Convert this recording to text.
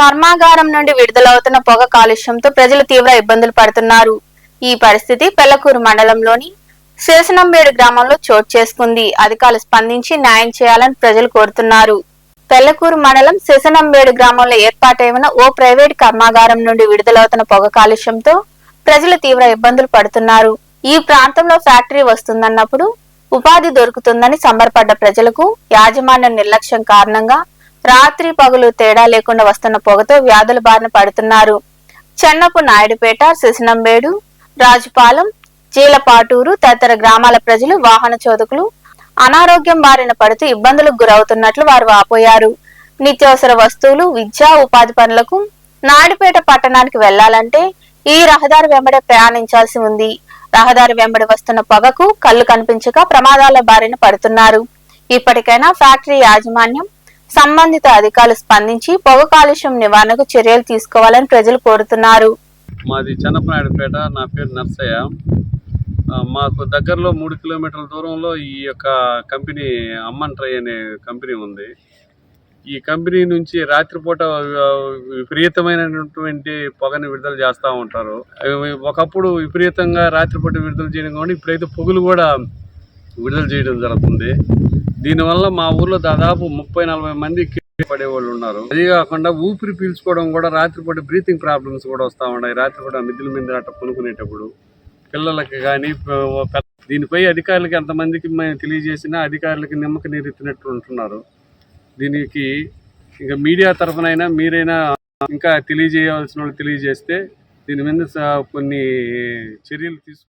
కర్మాగారం నుండి విడుదలవుతున్న పొగ కాలుష్యంతో ప్రజలు తీవ్ర ఇబ్బందులు పడుతున్నారు. ఈ పరిస్థితి పెళ్ళకూరు మండలంలోని శిరసనంబేడు గ్రామంలో చోటు చేసుకుంది. అధికారులు స్పందించి న్యాయం చేయాలని ప్రజలు కోరుతున్నారు. పెళ్ళకూరు మండలం శిశనంబేడు గ్రామంలో ఏర్పాటై ఉన్న ఓ ప్రైవేట్ కర్మాగారం నుండి విడుదలవుతున్న పొగ కాలుష్యంతో ప్రజలు తీవ్ర ఇబ్బందులు పడుతున్నారు. ఈ ప్రాంతంలో ఫ్యాక్టరీ వస్తుందన్నప్పుడు ఉపాధి దొరుకుతుందని సంబరపడ్డ ప్రజలకు యాజమాన్య నిర్లక్ష్యం కారణంగా రాత్రి పగులు తేడా లేకుండా వస్తున్న పొగతో వ్యాధుల బారిన పడుతున్నారు. చెన్నపు నాయుడుపేట శిశనంబేడు రాజుపాలెం జీలపాటూరు తదితర గ్రామాల ప్రజలు వాహన చోదకులు అనారోగ్యం బారిన పడుతూ ఇబ్బందులకు గురవుతున్నట్లు వారు వాపోయారు. నిత్యావసర వస్తువులు విద్యా ఉపాధి పనులకు నాయుడుపేట పట్టణానికి వెళ్ళాలంటే ఈ రహదారి వెంబడే ప్రయాణించాల్సి ఉంది. రహదారి వెంబడి వస్తున్న పొగకు కళ్ళు కనిపించక ప్రమాదాల బారిన పడుతున్నారు. ఇప్పటికైనా ఫ్యాక్టరీ యాజమాన్యం సంబంధిత అధికారులు స్పందించి పొగ కాలుష్యం నివారణకు చర్యలు తీసుకోవాలని ప్రజలు కోరుతున్నారు. మాది చన్నపనాయుడుపేట నా పేరు నర్సయ్య. మాకు దగ్గరలో మూడు కిలోమీటర్ల దూరంలో ఈ యొక్క కంపెనీ అమ్మన్ ట్రై అనే కంపెనీ ఉంది. ఈ కంపెనీ నుంచి రాత్రిపూట విపరీతమైనటువంటి పొగని విడుదల చేస్తూ ఉంటారు. అవి ఒకప్పుడు విపరీతంగా రాత్రిపూట విడుదల చేయడం కానీ ఇప్పుడైతే పొగులు కూడా విడుదల చేయడం జరుగుతుంది. దీనివల్ల మా ఊర్లో దాదాపు ముప్పై నలభై మంది పడేవాళ్ళు ఉన్నారు. అది కాకుండా ఊపిరి పీల్చుకోవడం కూడా రాత్రిపూట బ్రీతింగ్ ప్రాబ్లమ్స్ కూడా వస్తూ ఉన్నాయి. రాత్రిపూట మిద్దుల మీద అట్ట కొనుక్కునేటప్పుడు పిల్లలకి కానీ దీనిపై అధికారులకి ఎంతమందికి మేము తెలియజేసినా అధికారులకి నిమ్మక నీరెత్తినట్టు ఉంటున్నారు. దీనికి ఇంకా మీడియా తరఫునైనా మీరైనా ఇంకా తెలియజేయవలసిన వాళ్ళు తెలియజేస్తే దీని మీద స- కొన్ని చర్యలు తీసుకు